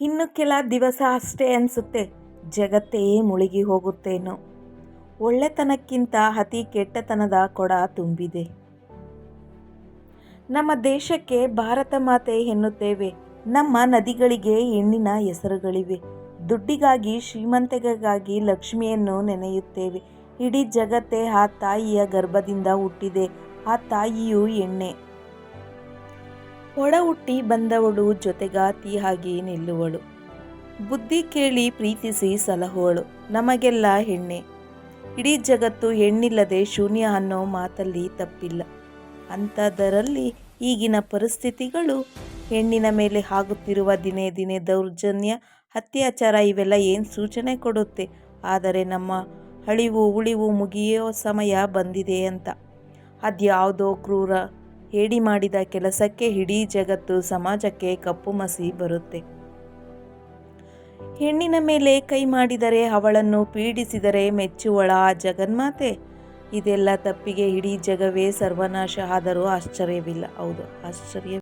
ಇನ್ನು ಕೆಲ ದಿವಸ ಅಷ್ಟೇ ಅನಿಸುತ್ತೆ. ಜಗತ್ತೇ ಮುಳುಗಿ ಹೋಗುತ್ತೇನೋ. ಒಳ್ಳೆತನಕ್ಕಿಂತ ಅತಿ ಕೆಟ್ಟತನದ ಕೊಡ ತುಂಬಿದೆ. ನಮ್ಮ ದೇಶಕ್ಕೆ ಭಾರತ ಮಾತೆ ಎನ್ನುತ್ತೇವೆ. ನಮ್ಮ ನದಿಗಳಿಗೆ ಹೆಣ್ಣಿನ ಹೆಸರುಗಳಿವೆ. ದುಡ್ಡಿಗಾಗಿ ಶ್ರೀಮಂತಿಕೆಗಾಗಿ ಲಕ್ಷ್ಮಿಯನ್ನು ನೆನೆಯುತ್ತೇವೆ. ಇಡೀ ಜಗತ್ತೇ ಆ ತಾಯಿಯ ಗರ್ಭದಿಂದ ಹುಟ್ಟಿದೆ. ಆ ತಾಯಿಯು ಎಣ್ಣೆ. ಒಡ ಹುಟ್ಟಿ ಬಂದವಳು ಜೊತೆಗಾತಿ ಹಾಗೆ ನಿಲ್ಲುವಳು. ಬುದ್ಧಿ ಕೇಳಿ ಪ್ರೀತಿಸಿ ಸಲಹುವಳು, ನಮಗೆಲ್ಲ ಹೆಣ್ಣೆ. ಇಡೀ ಜಗತ್ತು ಹೆಣ್ಣಿಲ್ಲದೆ ಶೂನ್ಯ ಅನ್ನೋ ಮಾತಲ್ಲಿ ತಪ್ಪಿಲ್ಲ. ಅಂಥದ್ದರಲ್ಲಿ ಈಗಿನ ಪರಿಸ್ಥಿತಿಗಳು, ಹೆಣ್ಣಿನ ಮೇಲೆ ಆಗುತ್ತಿರುವ ದಿನೇ ದಿನೇ ದೌರ್ಜನ್ಯ, ಅತ್ಯಾಚಾರ ಇವೆಲ್ಲ ಏನು ಸೂಚನೆ ಕೊಡುತ್ತೆ? ಆದರೆ ನಮ್ಮ ಅಳಿವು ಉಳಿವು ಮುಗಿಯೋ ಸಮಯ ಬಂದಿದೆ ಅಂತ. ಅದ್ಯಾವುದೋ ಕ್ರೂರ ಹೇಡಿ ಮಾಡಿದ ಕೆಲಸಕ್ಕೆ ಇಡೀ ಜಗತ್ತು ಸಮಾಜಕ್ಕೆ ಕಪ್ಪು ಮಸಿ ಬರುತ್ತೆ. ಹೆಣ್ಣಿನ ಮೇಲೆ ಕೈ ಮಾಡಿದರೆ ಅವಳನ್ನು ಪೀಡಿಸಿದರೆ ಮೆಚ್ಚುವಳ ಜಗನ್ಮಾತೆ. ಇದೆಲ್ಲ ತಪ್ಪಿಗೆ ಇಡೀ ಜಗವೇ ಸರ್ವನಾಶ ಆದರೂ ಆಶ್ಚರ್ಯವಿಲ್ಲ. ಹೌದು, ಆಶ್ಚರ್ಯ